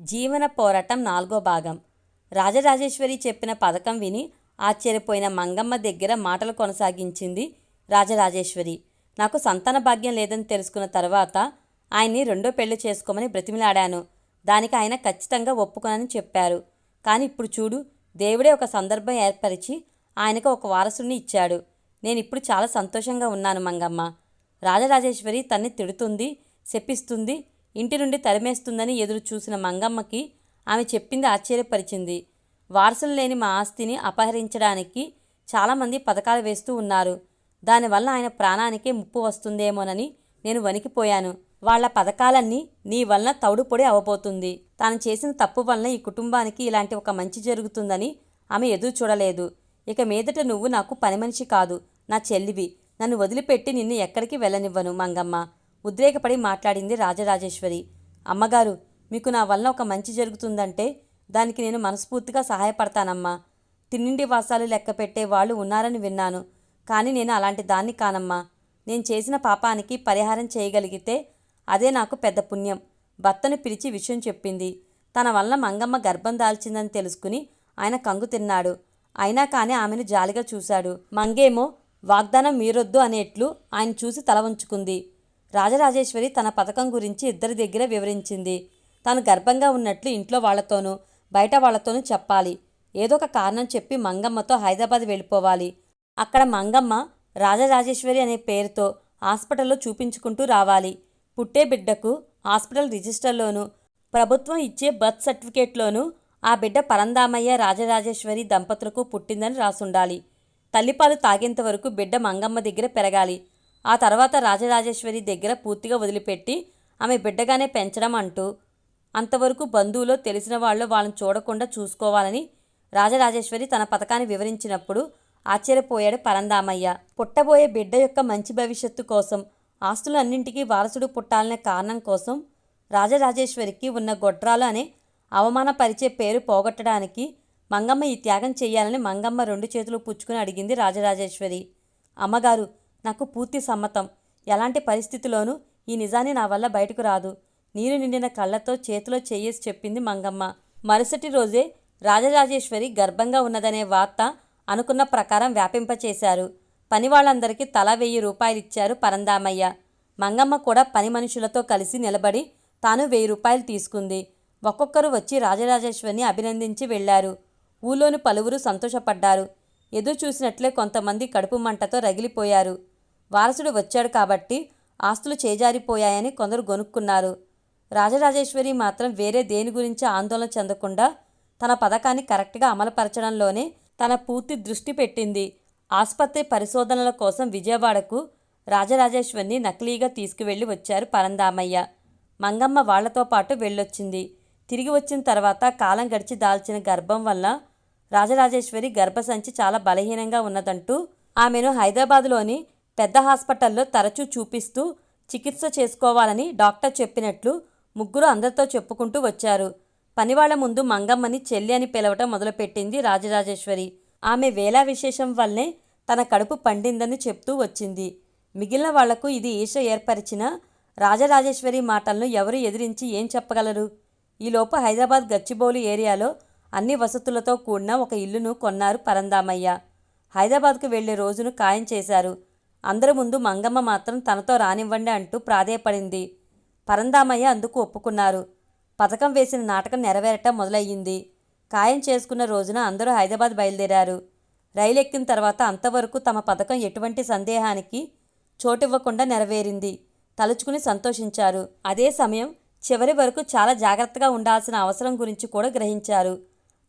జీవన పోరాటం నాలుగో భాగం. రాజరాజేశ్వరి చెప్పిన పథకం విని ఆశ్చర్యపోయిన మంగమ్మ దగ్గర మాటలు కొనసాగించింది రాజరాజేశ్వరి. నాకు సంతాన భాగ్యం లేదని తెలుసుకున్న తర్వాత ఆయన్ని రెండో పెళ్ళి చేసుకోమని బ్రతిమిలాడాను. దానికి ఆయన ఖచ్చితంగా ఒప్పుకోనని చెప్పారు. కానీ ఇప్పుడు చూడు దేవుడే ఒక సందర్భం ఏర్పరిచి ఆయనకు ఒక వారసుని ఇచ్చాడు. నేను ఇప్పుడు చాలా సంతోషంగా ఉన్నాను మంగమ్మ. రాజరాజేశ్వరి తన్ని తిడుతుంది శపిస్తుంది ఇంటి నుండి తరిమేస్తుందని ఎదురు చూసిన మంగమ్మకి ఆమె చెప్పింది ఆశ్చర్యపరిచింది. వారసులు లేని మా ఆస్తిని అపహరించడానికి చాలామంది పథకాలు వేస్తూ ఉన్నారు. దానివల్ల ఆయన ప్రాణానికే ముప్పు వస్తుందేమోనని నేను వణికిపోయాను. వాళ్ళ పథకాలన్నీ నీ వలన తౌడుపొడి అవబోతుంది. తాను చేసిన తప్పు వలన ఈ కుటుంబానికి ఇలాంటి ఒక మంచి జరుగుతుందని ఆమె ఎదురు చూడలేదు. ఇక మీదట నువ్వు నాకు పని మనిషి కాదు నా చెల్లివి. నన్ను వదిలిపెట్టి నిన్ను ఎక్కడికి వెళ్ళనివ్వను మంగమ్మ. ఉద్రేకపడి మాట్లాడింది రాజరాజేశ్వరి. అమ్మగారు మీకు నా వలన ఒక మంచి జరుగుతుందంటే దానికి నేను మనస్ఫూర్తిగా సహాయపడతానమ్మా. తిన్నింటి వాసాలు లెక్క పెట్టే వాళ్ళు ఉన్నారని విన్నాను. కానీ నేను అలాంటి దాన్ని కానమ్మా. నేను చేసిన పాపానికి పరిహారం చేయగలిగితే అదే నాకు పెద్ద పుణ్యం. భర్తను పిలిచి విషయం చెప్పింది. తన వల్ల మంగమ్మ గర్భం దాల్చిందని తెలుసుకుని ఆయన కంగు తిన్నాడు. అయినా కానీ ఆమెను జాలిగా చూశాడు. మంగేమో వాగ్దానం మీరొద్దు అనేట్లు ఆయన చూసి తల వంచుకుంది. రాజరాజేశ్వరి తన పథకం గురించి ఇద్దరి దగ్గర వివరించింది. తాను గర్భంగా ఉన్నట్లు ఇంట్లో వాళ్ళతోనూ బయట వాళ్ళతోనూ చెప్పాలి. ఏదో ఒక కారణం చెప్పి మంగమ్మతో హైదరాబాద్ వెళ్ళిపోవాలి. అక్కడ మంగమ్మ రాజరాజేశ్వరి అనే పేరుతో హాస్పిటల్లో చూపించుకుంటూ రావాలి. పుట్టే బిడ్డకు హాస్పిటల్ రిజిస్టర్లోనూ ప్రభుత్వం ఇచ్చే బర్త్ సర్టిఫికేట్లోనూ ఆ బిడ్డ పరందామయ్య రాజరాజేశ్వరి దంపతులకు పుట్టిందని రాసుండాలి. తల్లిపాలు తాగేంత వరకు బిడ్డ మంగమ్మ దగ్గర పెరగాలి. ఆ తర్వాత రాజరాజేశ్వరి దగ్గర పూర్తిగా వదిలిపెట్టి ఆమె బిడ్డగానే పెంచడం అంటూ అంతవరకు బంధువులో తెలిసిన వాళ్ళు వాళ్ళని చూడకుండా చూసుకోవాలని రాజరాజేశ్వరి తన పథకాన్ని వివరించినప్పుడు ఆశ్చర్యపోయాడు పరందామయ్య. పుట్టబోయే బిడ్డ యొక్క మంచి భవిష్యత్తు కోసం ఆస్తులన్నింటికీ వారసుడు పుట్టాలనే కారణం కోసం రాజరాజేశ్వరికి ఉన్న గొడ్రాలు అనే అవమానపరిచే పేరు పోగొట్టడానికి మంగమ్మ ఈ త్యాగం చేయాలని మంగమ్మ రెండు చేతులు పుచ్చుకుని అడిగింది రాజరాజేశ్వరి. అమ్మగారు నాకు పూర్తి సమ్మతం. ఎలాంటి పరిస్థితిలోనూ ఈ నిజాన్ని నా వల్ల బయటకు రాదు. నీరు నిండిన కళ్ళతో చేతిలో చేయేసి చెప్పింది మంగమ్మ. మరుసటి రోజే రాజరాజేశ్వరి గర్భంగా ఉన్నదనే వార్త అనుకున్న ప్రకారం వ్యాపింపచేశారు. పని వాళ్ళందరికీ తల వెయ్యి రూపాయలిచ్చారు పరందామయ్య. మంగమ్మ కూడా పని మనుషులతో కలిసి నిలబడి తాను వెయ్యి రూపాయలు తీసుకుంది. ఒక్కొక్కరు వచ్చి రాజరాజేశ్వరిని అభినందించి వెళ్ళారు ఊళ్ళోని పలువురు సంతోషపడ్డారు. ఎదురు చూసినట్లే కొంతమంది కడుపు మంటతో రగిలిపోయారు. వారసుడు వచ్చాడు కాబట్టి ఆస్తులు చేజారిపోయాయని కొందరు గొనుక్కున్నారు. రాజరాజేశ్వరి మాత్రం వేరే దేని గురించి ఆందోళన చెందకుండా తన పథకాన్ని కరెక్ట్గా అమలుపరచడంలోనే తన పూర్తి దృష్టి పెట్టింది. ఆసుపత్రి పరిశోధనల కోసం విజయవాడకు రాజరాజేశ్వరిని నకిలీగా తీసుకువెళ్ళి వచ్చారు పరందామయ్య మంగమ్మ వాళ్ళతో పాటు వెళ్ళొచ్చింది. తిరిగి వచ్చిన తర్వాత కాలం గడిచి దాల్చిన గర్భం వల్ల రాజరాజేశ్వరి గర్భసంచి చాలా బలహీనంగా ఉన్నదంటూ ఆమెను హైదరాబాదులోని పెద్ద హాస్పిటల్లో తరచూ చూపిస్తూ చికిత్స చేసుకోవాలని డాక్టర్ చెప్పినట్లు ముగ్గురు అందరితో చెప్పుకుంటూ వచ్చారు. పనివాళ్ళ ముందు మంగమ్మని చెల్లి అని పిలవటం మొదలుపెట్టింది రాజరాజేశ్వరి. ఆమె వేలా విశేషం వల్లనే తన కడుపు పండిందని చెప్తూ వచ్చింది. మిగిలిన వాళ్ళకు ఇది ఈశ ఏర్పరిచిన రాజరాజేశ్వరి మాటలను ఎవరు ఎదిరించి ఏం చెప్పగలరు? ఈలోపు హైదరాబాద్ గచ్చిబౌలి ఏరియాలో అన్ని వసతులతో కూడిన ఒక ఇల్లును కొన్నారు పరందామయ్య. హైదరాబాద్కు వెళ్ళే రోజును ఖాయం చేశారు. అందరి ముందు మంగమ్మ మాత్రం తనతో రానివ్వండి అంటూ ప్రాధేయపడింది. పరందామయ్య అందుకు ఒప్పుకున్నారు. పథకం వేసిన నాటకం నెరవేరటం మొదలయ్యింది. ఖాయం చేసుకున్న రోజున అందరూ హైదరాబాద్ బయలుదేరారు. రైలు ఎక్కిన తర్వాత అంతవరకు తమ పథకం ఎటువంటి సందేహానికి చోటివ్వకుండా నెరవేరింది. తలుచుకుని సంతోషించారు. అదే సమయం చివరి వరకు చాలా జాగ్రత్తగా ఉండాల్సిన అవసరం గురించి కూడా గ్రహించారు.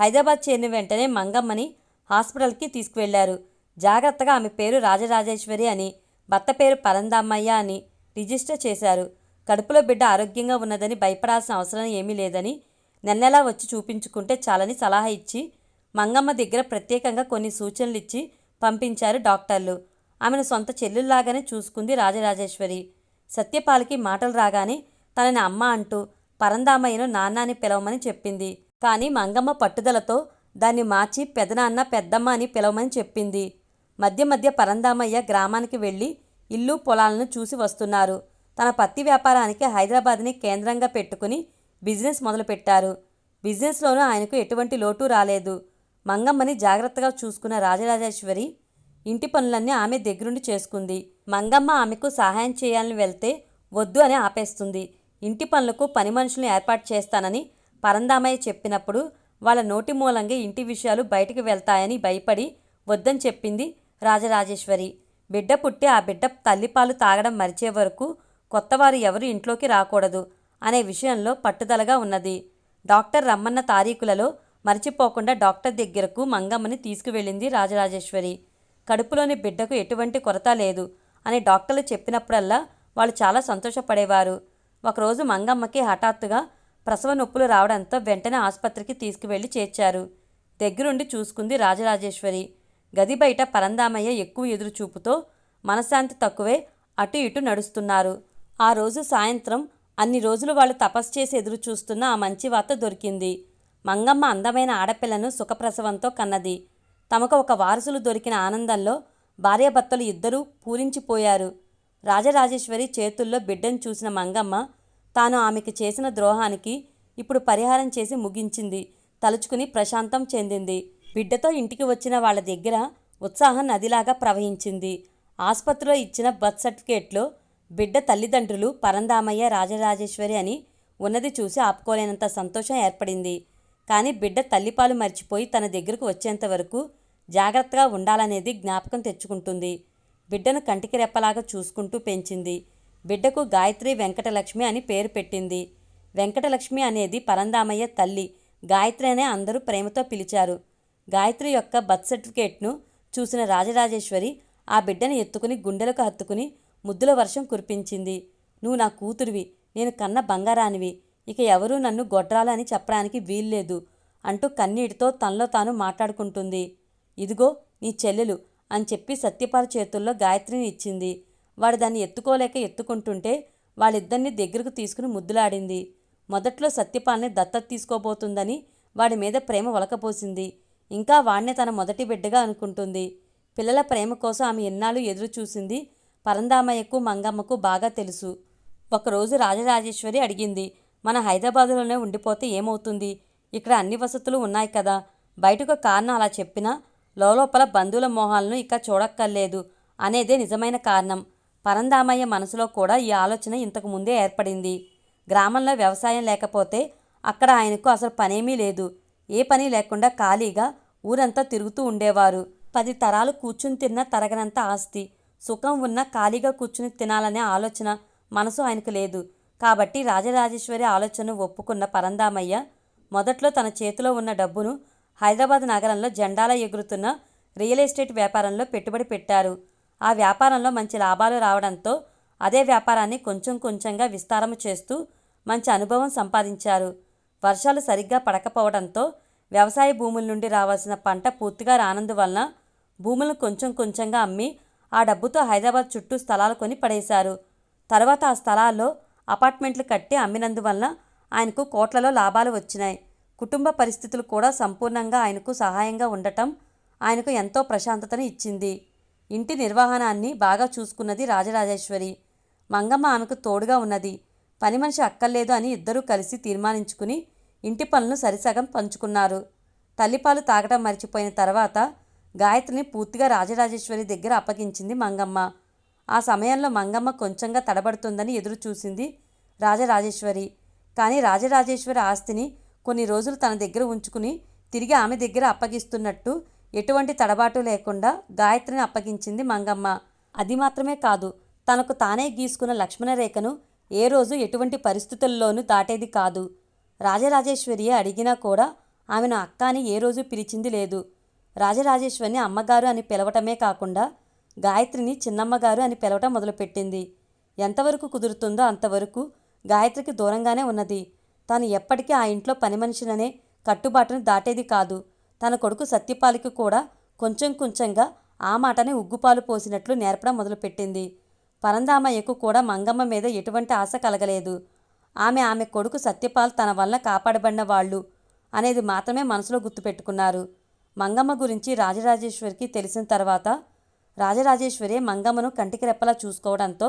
హైదరాబాద్ చేరిన వెంటనే మంగమ్మని హాస్పిటల్కి తీసుకువెళ్ళారు. జాగ్రత్తగా ఆమె పేరు రాజరాజేశ్వరి అని భర్త పేరు పరందామయ్య అని రిజిస్టర్ చేశారు. కడుపులో బిడ్డ ఆరోగ్యంగా ఉన్నదని భయపడాల్సిన అవసరం ఏమీ లేదని నెన్నెలా వచ్చి చూపించుకుంటే చాలని సలహా ఇచ్చి మంగమ్మ దగ్గర ప్రత్యేకంగా కొన్ని సూచనలు ఇచ్చి పంపించారు డాక్టర్లు. ఆమెను సొంత చెల్లెల్లాగానే చూసుకుంది రాజరాజేశ్వరి. సత్యపాలకి మాటలు రాగానే తనని అమ్మ అంటూ పరందామయ్యను నాన్న అని పిలవమని చెప్పింది. కానీ మంగమ్మ పట్టుదలతో దాన్ని మార్చి పెదనాన్న పెద్దమ్మ అని పిలవమని చెప్పింది. మధ్య మధ్య పరందామయ్య గ్రామానికి వెళ్ళి ఇల్లు పొలాలను చూసి వస్తున్నారు. తన పత్తి వ్యాపారానికి హైదరాబాద్ని కేంద్రంగా పెట్టుకుని బిజినెస్ మొదలుపెట్టారు. బిజినెస్లోనూ ఆయనకు ఎటువంటి లోటు రాలేదు. మంగమ్మని జాగ్రత్తగా చూసుకున్న రాజరాజేశ్వరి ఇంటి పనులన్నీ ఆమె దగ్గరుండి చేసుకుంది. మంగమ్మ ఆమెకు సహాయం చేయాలని వెళ్తే వద్దు అని ఆపేస్తుంది. ఇంటి పనులకు పని మనుషులను ఏర్పాటు చేస్తానని పరందామయ్య చెప్పినప్పుడు వాళ్ళ నోటి మూలంగా ఇంటి విషయాలు బయటికి వెళ్తాయని భయపడి వద్దని చెప్పింది రాజరాజేశ్వరి. బిడ్డ పుట్టి ఆ బిడ్డ తల్లిపాలు తాగడం మరిచే వరకు కొత్తవారు ఎవరు ఇంట్లోకి రాకూడదు అనే విషయంలో పట్టుదలగా ఉన్నది. డాక్టర్ రమ్మన్న తారీఖులలో మర్చిపోకుండా డాక్టర్ దగ్గరకు మంగమ్మని తీసుకువెళ్ళింది రాజరాజేశ్వరి. కడుపులోని బిడ్డకు ఎటువంటి కొరత లేదు అని డాక్టర్లు చెప్పినప్పుడల్లా వాళ్ళు చాలా సంతోషపడేవారు. ఒకరోజు మంగమ్మకి హఠాత్తుగా ప్రసవ నొప్పులు రావడంతో వెంటనే ఆసుపత్రికి తీసుకువెళ్ళి చేర్చారు. దగ్గరుండి చూసుకుంది రాజరాజేశ్వరి. గది బయట పరందామయ్య ఎక్కువ ఎదురుచూపుతో మనశ్శాంతి తక్కువే అటు ఇటు నడుస్తున్నారు. ఆ రోజు సాయంత్రం అన్ని రోజులు వాళ్ళు తపస్సు చేసి ఎదురు చూస్తున్న ఆ మంచి వార్త దొరికింది. మంగమ్మ అందమైన ఆడపిల్లను సుఖప్రసవంతో కన్నది. తమకు ఒక వారసులు దొరికిన ఆనందంలో భార్యాభర్తలు ఇద్దరూ పూరించిపోయారు. రాజరాజేశ్వరి చేతుల్లో బిడ్డను చూసిన మంగమ్మ తాను ఆమెకి చేసిన ద్రోహానికి ఇప్పుడు పరిహారం చేసి ముగించింది. తలుచుకుని ప్రశాంతం చెందింది. బిడ్డతో ఇంటికి వచ్చిన వాళ్ళ దగ్గర ఉత్సాహం నదిలాగా ప్రవహించింది. ఆసుపత్రిలో ఇచ్చిన బర్త్ సర్టిఫికేట్లో బిడ్డ తల్లిదండ్రులు పరందామయ్య రాజరాజేశ్వరి అని ఉన్నది చూసి ఆపుకోలేనంత సంతోషం ఏర్పడింది. కానీ బిడ్డ తల్లిపాలు మర్చిపోయి తన దగ్గరకు వచ్చేంత వరకు జాగ్రత్తగా ఉండాలనేది జ్ఞాపకం తెచ్చుకుంటుంది. బిడ్డను కంటికి రెప్పలాగా చూసుకుంటూ పెంచింది. బిడ్డకు గాయత్రి వెంకటలక్ష్మి అని పేరు పెట్టింది. వెంకటలక్ష్మి అనేది పరందామయ్య తల్లి. గాయత్రి అనే అందరూ ప్రేమతో పిలిచారు. గాయత్రి యొక్క బర్త్ సర్టిఫికేట్ను చూసిన రాజరాజేశ్వరి ఆ బిడ్డను ఎత్తుకుని గుండెలకు హత్తుకుని ముద్దుల వర్షం కురిపించింది. నువ్వు నా కూతురివి నేను కన్న బంగారానివి ఇక ఎవరూ నన్ను గొడ్రాలని చెప్పడానికి వీల్లేదు అంటూ కన్నీటితో తనలో తాను మాట్లాడుకుంటుంది. ఇదిగో నీ చెల్లెలు అని చెప్పి సత్యపాల చేతుల్లో గాయత్రిని ఇచ్చింది. వాడు దాన్ని ఎత్తుకోలేక ఎత్తుకుంటుంటే వాళ్ళిద్దరిని దగ్గరకు తీసుకుని ముద్దులాడింది. మొదట్లో సత్యపాల్ని దత్తత తీసుకోబోతుందని వాడి మీద ప్రేమ ఒలకపోసింది. ఇంకా వాణ్ణే తన మొదటి బిడ్డగా అనుకుంటుంది. పిల్లల ప్రేమ కోసం ఆమె ఎన్నాళ్ళు ఎదురు చూసింది పరందామయ్యకు మంగమ్మకు బాగా తెలుసు. ఒకరోజు రాజరాజేశ్వరి అడిగింది మన హైదరాబాదులోనే ఉండిపోతే ఏమవుతుంది? ఇక్కడ అన్ని వసతులు ఉన్నాయి కదా. బయటకు కారణం అలా చెప్పినా లోపల బంధువుల మోహాలను ఇక చూడక్కర్లేదు అనేదే నిజమైన కారణం. పరందామయ్య మనసులో కూడా ఈ ఆలోచన ఇంతకు ముందే ఏర్పడింది. గ్రామంలో వ్యవసాయం లేకపోతే అక్కడ ఆయనకు అసలు పనేమీ లేదు. ఏ పని లేకుండా ఖాళీగా ఊరంతా తిరుగుతూ ఉండేవారు. పది తరాలు కూర్చుని తిన్న తరగనంత ఆస్తి. సుఖం ఉన్న ఖాళీగా కూర్చుని తినాలనే ఆలోచన మనసు ఆయనకు లేదు. కాబట్టి రాజరాజేశ్వరి ఆలోచనను ఒప్పుకున్న పరందామయ్య మొదట్లో తన చేతిలో ఉన్న డబ్బును హైదరాబాద్ నగరంలో జెండాల ఎగురుతున్న రియల్ ఎస్టేట్ వ్యాపారంలో పెట్టుబడి పెట్టారు. ఆ వ్యాపారంలో మంచి లాభాలు రావడంతో అదే వ్యాపారాన్ని కొంచెం కొంచెంగా విస్తారము చేస్తూ మంచి అనుభవం సంపాదించారు. వర్షాలు సరిగ్గా పడకపోవడంతో వ్యవసాయ భూముల నుండి రావాల్సిన పంట పూర్తిగా రానందువలన భూములను కొంచెం కొంచెంగా అమ్మి ఆ డబ్బుతో హైదరాబాద్ చుట్టూ స్థలాలు కొని పడేశారు. తర్వాత ఆ స్థలాల్లో అపార్ట్మెంట్లు కట్టి అమ్మినందువలన ఆయనకు కోట్లలో లాభాలు వచ్చినాయి. కుటుంబ పరిస్థితులు కూడా సంపూర్ణంగా ఆయనకు సహాయంగా ఉండటం ఆయనకు ఎంతో ప్రశాంతతను ఇచ్చింది. ఇంటి నిర్వహణాన్ని బాగా చూసుకున్నది రాజరాజేశ్వరి. మంగమ్మ ఆమెకు తోడుగా ఉన్నది. పని మనిషి అక్కర్లేదు అని ఇద్దరూ కలిసి తీర్మానించుకుని ఇంటి పనులను సరిసగం పంచుకున్నారు. తల్లిపాలు తాగటం మర్చిపోయిన తర్వాత గాయత్రిని పూర్తిగా రాజరాజేశ్వరి దగ్గర అప్పగించింది మంగమ్మ. ఆ సమయంలో మంగమ్మ కొంచెంగా తడబడుతుందని ఎదురు చూసింది రాజరాజేశ్వరి. కానీ రాజరాజేశ్వరి ఆస్తిని కొన్ని రోజులు తన దగ్గర ఉంచుకుని తిరిగి ఆమె దగ్గర అప్పగిస్తున్నట్టు ఎటువంటి తడబాటు లేకుండా గాయత్రిని అప్పగించింది మంగమ్మ. అది మాత్రమే కాదు తనకు తానే గీసుకున్న లక్ష్మణరేఖను ఏ రోజు ఎటువంటి పరిస్థితుల్లోనూ దాటేది కాదు. రాజరాజేశ్వరియే అడిగినా కూడా ఆమెను అక్క అని ఏ రోజు పిలిచింది లేదు. రాజరాజేశ్వరిని అమ్మగారు అని పిలవటమే కాకుండా గాయత్రిని చిన్నమ్మగారు అని పిలవటం మొదలుపెట్టింది. ఎంతవరకు కుదురుతుందో అంతవరకు గాయత్రికి దూరంగానే ఉన్నది. తాను ఎప్పటికీ ఆ ఇంట్లో పని మనిషిననే కట్టుబాటును దాటేది కాదు. తన కొడుకు సత్యపాలికి కూడా కొంచెం కొంచెంగా ఆ మాటనే ఉగ్గుపాలు పోసినట్లు నేర్పడం మొదలుపెట్టింది. పరందామయ్యకు కూడా మంగమ్మ మీద ఎటువంటి ఆశ కలగలేదు. ఆమె ఆమె కొడుకు సత్యపాల్ తన వల్ల కాపాడబడిన వాళ్ళు అనేది మాత్రమే మనసులో గుర్తుపెట్టుకున్నారు. మంగమ్మ గురించి రాజరాజేశ్వరికి తెలిసిన తర్వాత రాజరాజేశ్వరి మంగమ్మను కంటికి రెప్పలా చూసుకోవడంతో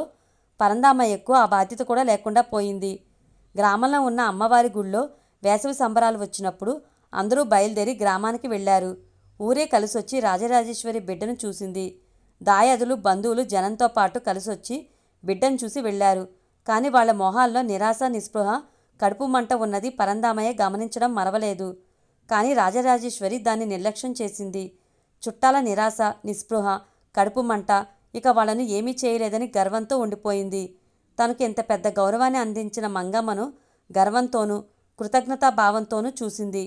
పరందామయ్యకు ఆ బాధ్యత కూడా లేకుండా పోయింది. గ్రామంలో ఉన్న అమ్మవారి గుళ్ళో వేసవి సంబరాలు వచ్చినప్పుడు అందరూ బయలుదేరి గ్రామానికి వెళ్ళారు. ఊరే కలిసొచ్చి రాజరాజేశ్వరి బిడ్డను చూసింది. దాయాదులు బంధువులు జనంతో పాటు కలిసొచ్చి బిడ్డను చూసి వెళ్ళారు. కానీ వాళ్ళ మొహాల్లో నిరాశ నిస్పృహ కడుపు మంట ఉన్నది పరందామయ్య గమనించడం మరవలేదు. కానీ రాజరాజేశ్వరి దాన్ని నిర్లక్ష్యం చేసింది. చుట్టాల నిరాశ నిస్పృహ కడుపు మంట ఇక వాళ్ళను ఏమీ చేయలేదని గర్వంతో ఉండిపోయింది. తనకు ఇంత పెద్ద గౌరవాన్ని అందించిన మంగమ్మను గర్వంతోనూ కృతజ్ఞతాభావంతోనూ చూసింది.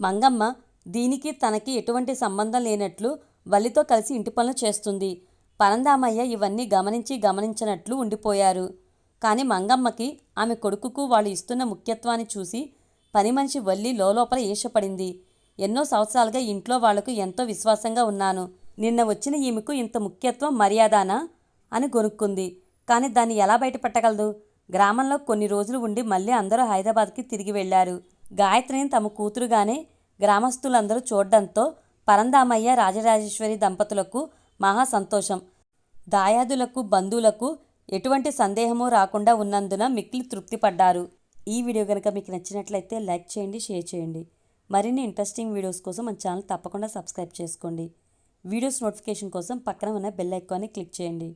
మంగమ్మ దీనికి తనకి ఎటువంటి సంబంధం లేనట్లు వల్లితో కలిసి ఇంటి పనులు చేస్తుంది. పరందామయ్య ఇవన్నీ గమనించి గమనించినట్లు ఉండిపోయారు. కానీ మంగమ్మకి ఆమె కొడుకుకు వాళ్ళు ఇస్తున్న ముఖ్యత్వాన్ని చూసి పని మనిషి వల్లి లోలోపల ఈషపడింది ఎన్నో సంవత్సరాలుగా ఇంట్లో వాళ్ళకు ఎంతో విశ్వాసంగా ఉన్నాను. నిన్న వచ్చిన ఈమెకు ఇంత ముఖ్యత్వం మర్యాదానా? అని గొనుక్కుంది. కానీ దాన్ని ఎలా బయటపెట్టగలదు? గ్రామంలో కొన్ని రోజులు ఉండి మళ్ళీ అందరూ హైదరాబాద్కి తిరిగి వెళ్ళారు. గాయత్రిని తమ కూతురుగానే గ్రామస్తులందరూ చూడడంతో పరందామయ్య రాజరాజేశ్వరి దంపతులకు మహా సంతోషం. దాయాదులకు బంధువులకు ఎటువంటి సందేహమూ రాకుండా ఉన్నందున మిక్కిలి తృప్తిపడ్డారు. ఈ వీడియో కనుక మీకు నచ్చినట్లయితే లైక్ చేయండి షేర్ చేయండి. మరిన్ని ఇంట్రెస్టింగ్ వీడియోస్ కోసం మన ఛానల్ తప్పకుండా సబ్స్క్రైబ్ చేసుకోండి. వీడియోస్ నోటిఫికేషన్ కోసం పక్కన ఉన్న బెల్ ఐకాన్ని క్లిక్ చేయండి.